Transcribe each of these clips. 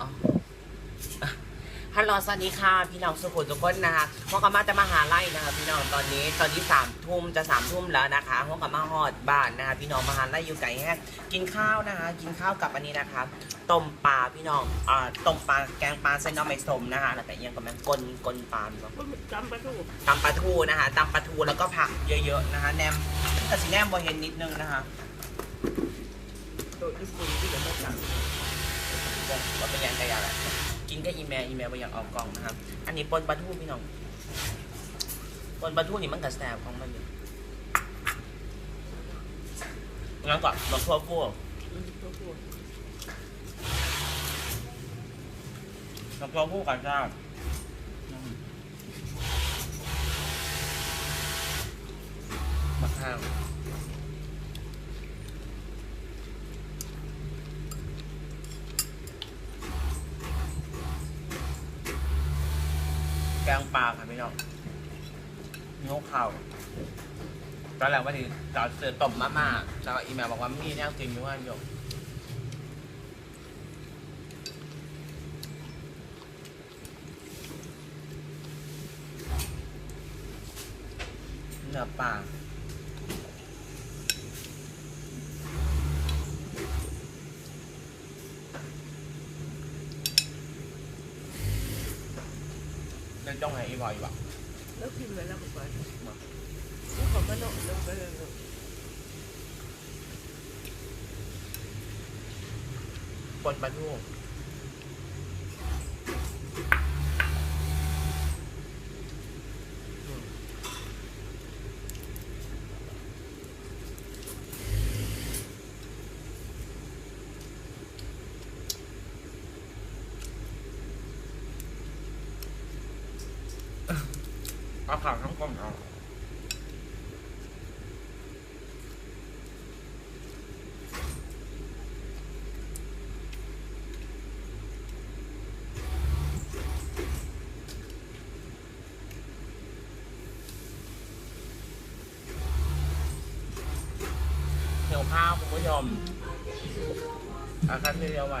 อ๋ออะฮัลโหลสวัสดีค่ะ พี่น้องสุขุมทุกคนนะคะพวกกามาจะมาหาไล่นะคะ พี่น้องตอนนี้ตอนนี้สามทุ่มจะสามทุ่มแล้วนะคะพวกกามาฮอดบ้านนะคะ พี่น้องมาหาไล่อยู่ไก่แห้งกินข้าวนะคะ กินข้าวกับอันนี้นะคะต้มปลาพี่น้องอ่าต้มปลาแกงปลาเส้นน้ำไม่สมนะคะแล้วแต่ยังกับแมงกลกลปลาพี่น้องจำไปถูกตำปลาทูนะคะตำปลาทูแล้วก็ผักเยอะๆนะคะแนมกระสีแนมบอเห็นนิดนึงนะคะโดยญี่ปุ่นที่เดี๋ยวมาสั่ง ว่าเป็นยังไงอะไรกินก็อีเมลอีเมลไปอย่างออกกล่องนะครับ อันนี้ปนปลาทูพี่น้องปนปลาทูนี่มันกระแสบของมันอยู่งั้นก่อนเราทั่วพวกอืมตัวพูดเราทั่วพวกกันจ้าบักข้าว แกงปลาค่ะพี่น้องงกข่าตอนแรกว่าที่จะเสือต้มมาม่าแล้วอีเมลบอกว่ามีแน่จริงด้ว่าโยมเนื้อปลา เล่นจ้องให้อีบอยอีบ่แล้วพิมพ์ไว้แล้วบอกว่าแล้วเขาก็โนแลงไปเลยปนปลาทู เอาข่าวทั้งกลมเอาเหี่ยวข้าวคุณผู้ชมอาคันที่เรียวไว้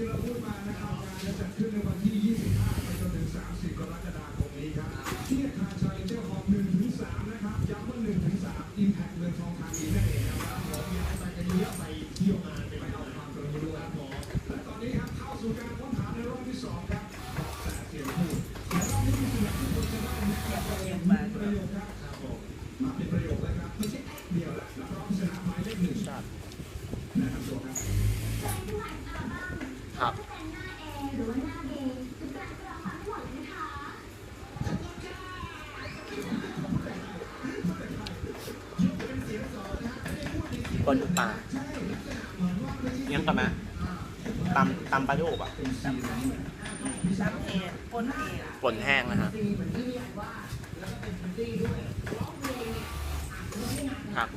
ที่เราพูดมานะครับงานจะจัดขึ้นในวันที่ 25 ไปจนถึง 30 กรกฎาคมนี้ครับ ที่อาคารชัยเจ้าของ1ถึง3นะครับ ย้ำว่า1ถึง บนปลายังกับแม่ตำตำปลาดุกอะน้ำเองปนเองฝนแห้งนะฮะครับ